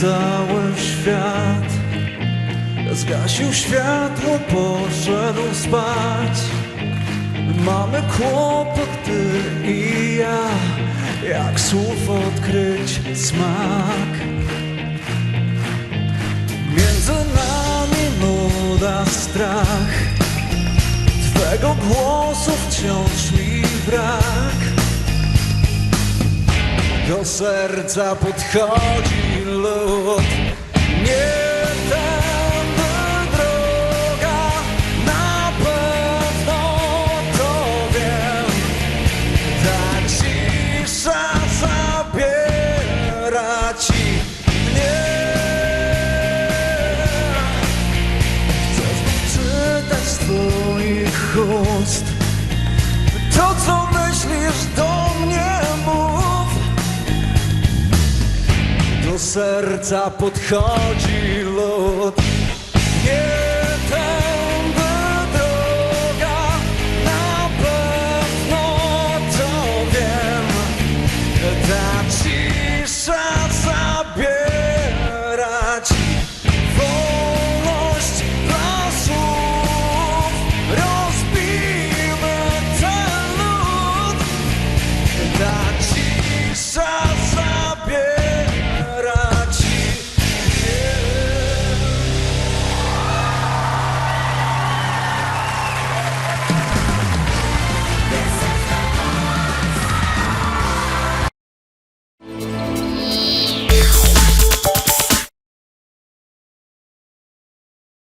cały świat Zgasił światło, poszedł spać. Mamy kłopot, ty i ja Jak słów odkryć smak. Między nami nuda, strach Twego głosu wciąż mi brak Do serca podchodzi lód Nie tędy droga Na pewno to wiem. Ta cisza zabiera ci mnie. Znów czytać z twoich ust To co myślisz do serca podchodzi lód. Nie tędy droga, na pewno to wiem, da ci